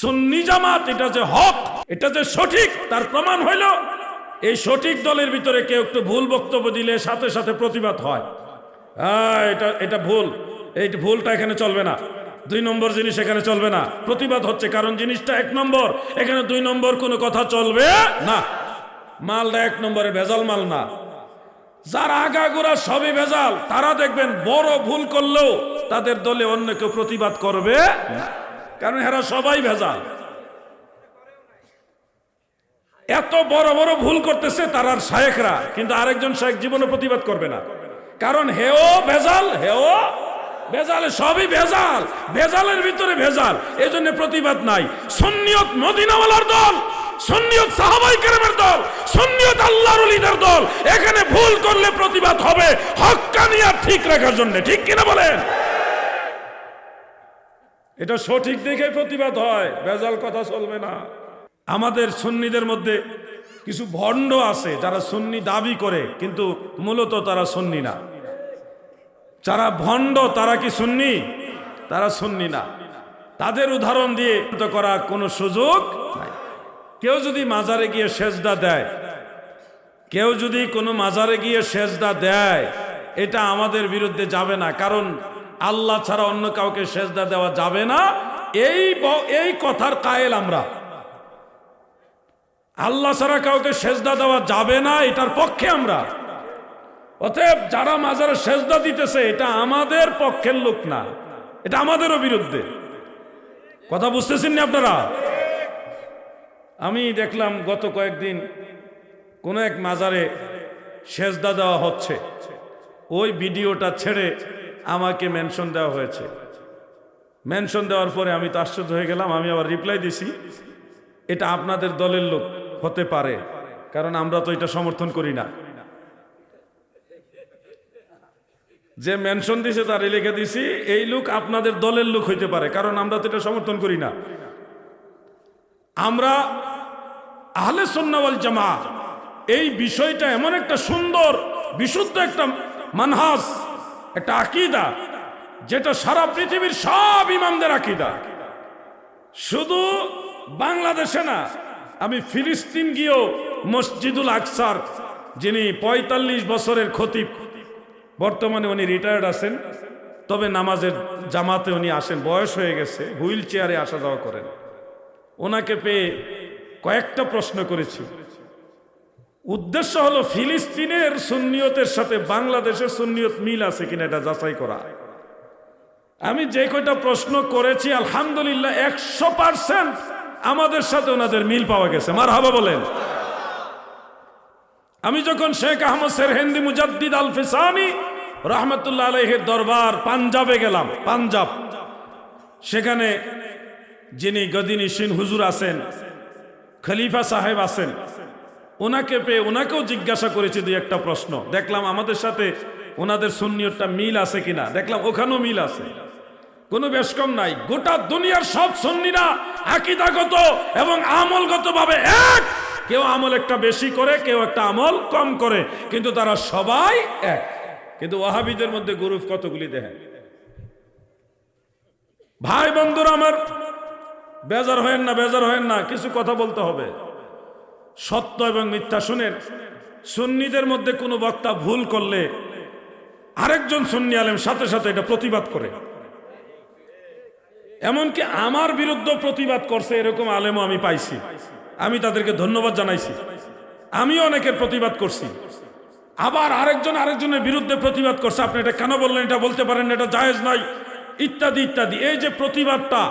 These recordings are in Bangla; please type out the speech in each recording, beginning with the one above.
সুন্নি জামাত, এটা যে হক, এটা যে সঠিক, তার প্রমাণ হইল, এই সঠিক দলের ভিতরে কেউ একটু ভুল বক্তব্য দিলে সাথে সাথে প্রতিবাদ হয়। এটা এটা ভুল। এই ভুলটা এখানে চলবে না। দুই নম্বর জিনিস এখানে চলবে না। প্রতিবাদ হচ্ছে, কারণ জিনিসটা এক নম্বর। এখানে দুই নম্বর কোনো কথা চলবে না। মালটা এক নম্বরে ভেজাল মাল না। যারা আগাগোড়া সবই ভেজাল, তারা দেখবেন বড় ভুল করলেও তাদের দলে অন্য কেউ প্রতিবাদ করবে না। কারণ এরা সবাই ভেজাল। এত বড় বড় ভুল করতেছে তারার শায়েখরা, কিন্তু আরেকজন শায়েখ জীবনে প্রতিবাদ করবে না। কারণ হেও ভেজাল হেও ভেজাল, সবই ভেজাল, ভেজালের ভিতরে ভেজাল এই জন্য প্রতিবাদ নাই। সন্নিয়ত মদিনাওয়ালার দল, সন্নিয়ত সাহাবাই কেরামের দল, সন্নিয়ত আল্লাহর ওলিদের দল, এখানে ভুল করলে প্রতিবাদ হবে, হক্কানিয়া ঠিক রাখার জন্য, ঠিক কিনা বলেন? এটা সঠিক দেখে প্রতিবাদ হয়, ভেজাল কথা চলবে না। আমাদের সুন্নিদের মধ্যে কিছু ভণ্ড আছে যারা সুন্নি দাবি করে, কিন্তু মূলত তারা সুন্নি না। যারা ভণ্ড, তারা কি সুন্নি? তারা সুন্নি না। তাদের উদাহরণ দিয়ে তো করার কোনো সুযোগ কেউ যদি মাজারে গিয়ে সেজদা দেয়, কেউ যদি কোনো মাজারে গিয়ে সেজদা দেয়, এটা আমাদের বিরুদ্ধে যাবে না, কারণ আল্লাহ ছাড়া অন্য কাউকে সেজদা দেওয়া যাবে না। এই এই কথার কায়েল আমরা। আল্লাহ ছাড়া কাউকে সেজদা দেওয়া যাবে না, এটার পক্ষে আমরা। অতএব যারা মাজারে সেজদা দিতেছে, এটা আমাদের পক্ষের লোক না। এটা আমাদেরও বিরুদ্ধে। কথা বুঝতেছেন না আপনারা? আমি দেখলাম গত কয়েকদিন কোনো এক মাজারে সেজদা দেওয়া হচ্ছে। ওই ভিডিওটা ছেড়ে আমাকে মেনশন দেওয়া হয়েছে। মেনশন দেওয়ার পরে আমি তো আশ্চর্য হয়ে গেলাম, আমি আবার রিপ্লাই দিছি। এটা আপনাদের দলের লোক হতে পারে, কারণ আমরা তো এটা সমর্থন করি না। যে মেনশন দিছে তার লিখে দিছি, এই লোক আপনাদের দলের লোক হইতে পারে, কারণ আমরা তো এটা সমর্থন করি না। আমরা আহলে সন্নাওয়াল জামা এই বিষয়টা এমন একটা সুন্দর, বিশুদ্ধ একটা মানহাস একটা আকিদা, যেটা সারা পৃথিবীর সব ইমামদের আকিদা। শুধু বাংলাদেশে না, আমি ফিলিস্তিন গিয়েও মসজিদুল আকসার, যিনি ৪৫ বছরের খতিব, বর্তমানে উনি রিটায়ার্ড আছেন, তবে নামাজের জামাতে উনি আসেন, বয়স হয়ে গেছে, হুইল চেয়ারে আসা যাওয়া করেন। ওনাকে পেয়ে কয়েকটা প্রশ্ন করেছি। উদ্দেশ্য হলো ফিলিস্তিনের সুন্নিয়তের সাথে বাংলাদেশের সুন্নিয়ত মিল আছে কিনা এটা যাচাই করা। আমি যে কয়টা প্রশ্ন করেছি, আলহামদুলিল্লাহ একশো পার্সেন্ট আমাদের সাথে ওনাদের মিল পাওয়া গেছে। মার হাবা বলেন। আমি যখন শেখ আহমদ সেরহেন্দি মুজাদ্দিদ আল ফিসানি রহমতুল্লাহ আলহের দরবার পাঞ্জাবে গেলাম, পাঞ্জাব। সেখানে যিনি গদিনী সিন হুজুর আছেন, খলিফা সাহেব আছেন ওনাকে পেয়ে ওনাকেও জিজ্ঞাসা করেছি দুই একটা প্রশ্ন। দেখলাম আমাদের সাথে ওনাদের সুন্নিয়তটা মিল আছে কিনা। দেখলাম ওখানেও মিল আছে। কোনো বেশ কম নাই। গোটা দুনিয়ার সব সন্নিরা আকিদাগত এবং আমলগত ভাবে এক। কেউ আমল একটা বেশি করে, কেউ একটা আমল কম করে। কিন্তু তারা সবাই এক। কিন্তু ওয়াহাবিদের মধ্যে গ্রুপ কতগুলি দেখেন? ভাই বন্ধুরা আমার, বেজার হয়েন না, বেজার হয়েন না, কিছু কথা বলতে হবে। সত্য এবং মিথ্যা শুনেন সুন্নিদের মধ্যে কোনো বক্তা ভুল করলে আরেকজন সুন্নি আলেম সাথে সাথে এটা প্রতিবাদ করে। এমনকি আমার বিরুদ্ধে প্রতিবাদ করছে, এরকম আলেমও আমি পাইছি। আমি তাদেরকে ধন্যবাদ জানাইছি। আমিও অনেকের প্রতিবাদ করছি। আবার আরেকজন আরেকজনের বিরুদ্ধে প্রতিবাদ করছে। আপনি এটা কেন বললেন? এটা বলতে পারেন এটা জায়েজ নাই ইত্যাদি ইত্যাদি। এই যে প্রতিবাদটা,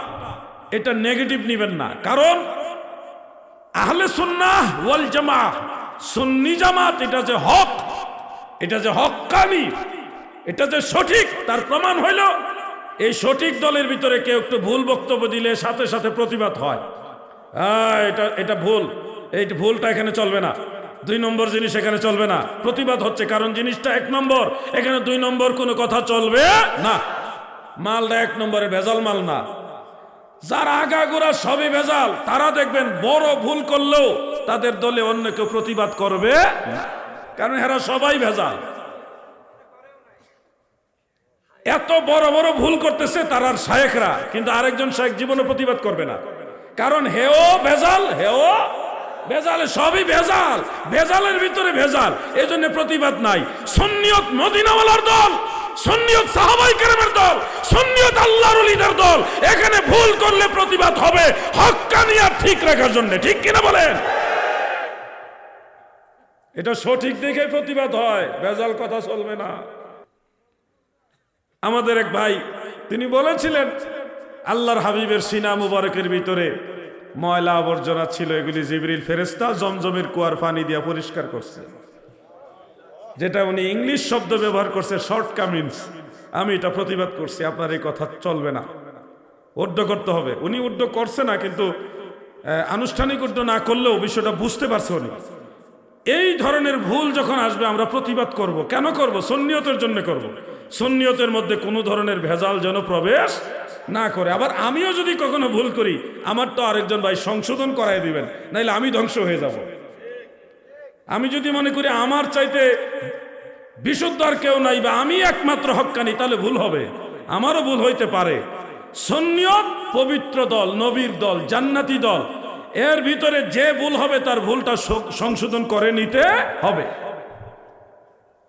এটা নেগেটিভ নিবেন না। কারণ আহলে সুন্নাহ ওয়াল জামা সুন্নি জামাত এটা যে হক এটা যে হক্কানি এটা যে সঠিক তার প্রমাণ হইল এই সঠিক দলের ভিতরে কেউ একটু ভুল বক্তব্য দিলে সাথে সাথে প্রতিবাদ হয়। আহ, এটা এটা ভুল এই ভুলটা এখানে চলবে না। দুই নম্বর জিনিস এখানে চলবে না। প্রতিবাদ হচ্ছে কারণ জিনিসটা এক নম্বর এখানে দুই নম্বর কোনো কথা চলবে না। মালটা এক নম্বরে ভেজাল মাল না। যারা আগাগোড়া সবই ভেজাল, তারা দেখবেন বড় ভুল করলেও তাদের দলে অন্য কেউ প্রতিবাদ করবে কারণ এরা সবাই ভেজাল। এত বড় বড় ভুল করতেছে তারার শায়েখরা, কিন্তু আরেকজন শায়েখ জীবনে প্রতিবাদ করবে না। কারণ হেও ভেজাল হেও ভেজাল, সবই ভেজাল, ভেজালের ভিতরে ভেজাল এই জন্য প্রতিবাদ নাই। সন্নিয়ত মদিনাওয়ালার দল, সন্নিয়ত সাহাবাই কেরামের দল সন্নিয়ত আল্লাহর অলিদের দল এখানে ভুল করলে প্রতিবাদ হবে। হক্কানিয়া ঠিক রাখার জন্য, ঠিক কিনা বলেন? এটা সঠিক দেখে প্রতিবাদ হয়, ভেজাল কথা চলবে না। আমাদের এক ভাই, তিনি বলেছিলেন, আল্লাহর হাবিবের সিনা মুবারকের ভিতরে ময়লা আবর্জনা ছিল, এগুলি জিবরিল ফেরেস্তা জমজমের কুয়ার পানি দিয়া পরিষ্কার করছে। যেটা উনি ইংলিশ শব্দ ব্যবহার করছে শর্ট কামিংস আমি এটা প্রতিবাদ করছি, আপনার এই কথা চলবে না। উড্ড করতে হবে। উনি উড্ড করছে না, কিন্তু আনুষ্ঠানিক উড্ড না করলেও বিষয়টা বুঝতে পারছে উনি। এই ধরনের ভুল যখন আসবে, আমরা প্রতিবাদ করব। কেন করব? সন্নিয়তের জন্য করব। সন্নিয়তের মধ্যে কোনো ধরনের ভেজাল যেন প্রবেশ না করে। আবার আমিও যদি কখনো ভুল করি, আমার তো আরেকজন ভাই সংশোধন করাই দিবেন, নাইলে আমি ধ্বংস হয়ে যাব। আমি যদি মনে করি আমার চাইতে বিশুদ্ধ আর কেউ নাই বা আমি একমাত্র হক্কানি, তাহলে ভুল হবে। আমারও ভুল হইতে পারে। সন্নিয়ত, পবিত্র দল, নবীর দল, জান্নাতি দল। এর ভিতরে যে ভুল হবে, তার ভুলটা সংশোধন করে নিতে হবে।